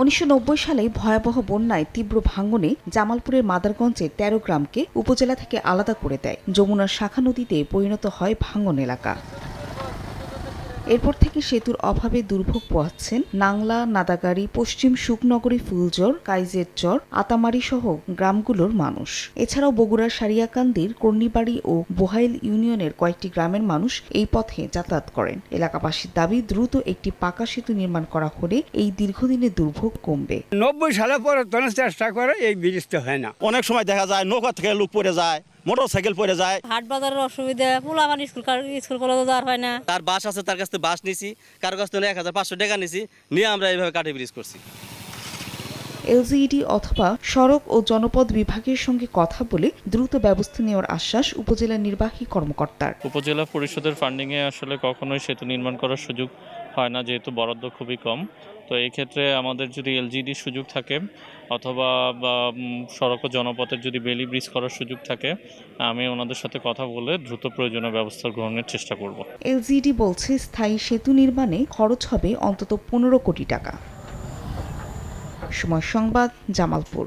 উনিশশো নব্বই সালে ভয়াবহ বন্যায় তীব্র ভাঙনে জামালপুরের মাদারগঞ্জের তেরো গ্রামকে উপজেলা থেকে আলাদা করে দেয়। যমুনার শাখা নদীতে পরিণত হয় ভাঙন এলাকা। এরপর থেকে সেতুর অভাবে দুর্ভোগ পোহাচ্ছেন নাংলা নাদাগাড়ি পশ্চিম সুকনগরী ফুলজোর কাইজের চর আতামারি সহ গ্রামগুলোর মানুষ। এছাড়াও বগুড়ার সারিয়াকান্দির কর্ণিবাড়ি ও বোহাইল ইউনিয়নের কয়েকটি গ্রামের মানুষ এই পথে যাতায়াত করেন। এলাকাবাসীর দাবি দ্রুত একটি পাকা সেতু নির্মাণ করা হলে এই দীর্ঘদিনের দুর্ভোগ কমবে। নব্বই সালে পরে চেষ্টা করে এই ব্রিজটা হয় না। অনেক সময় দেখা যায় নৌকা থেকে লোক পড়ে যায়। মোটর সাইকেল পড়ে যায়। হাট বাজারের অসুবিধা পোলাবান স্কুল স্কুল কলেজে যাওয়ার হয় না। তার বাস আছে তার কাছ থেকে বাস নিছি। কারও কাছ থেকে এক হাজার পাঁচশো টাকা নিছি। নিয়ে আমরা এইভাবে কাঠি ব্রিজ করছি। এলজিইডি অথবা সড়ক ও জনপদ বিভাগের সঙ্গে কথা বলে দ্রুত ব্যবস্থা নেওয়ার আশ্বাস উপজেলা নির্বাহী কর্মকর্তার। উপজেলা পরিষদের ফান্ডিংয়ে আসলে কখনোই সেতু নির্মাণ করার সুযোগ হয় না যেহেতু বরাদ্দ খুবই কম। তো এই ক্ষেত্রে আমাদের যদি এলজিডি সুযোগ থাকে, অথবা সড়ক ও জনপথের যদি বেলি ব্রিজ করার সুযোগ থাকে, আমি ওনাদের সাথে কথা বলে দ্রুত প্রয়োজনীয় ব্যবস্থা গ্রহণের চেষ্টা করব। এলজিডি বলছে, স্থায়ী সেতু নির্মাণে খরচ হবে অন্তত পনেরো কোটি টাকা। সময় সংবাদ, জামালপুর।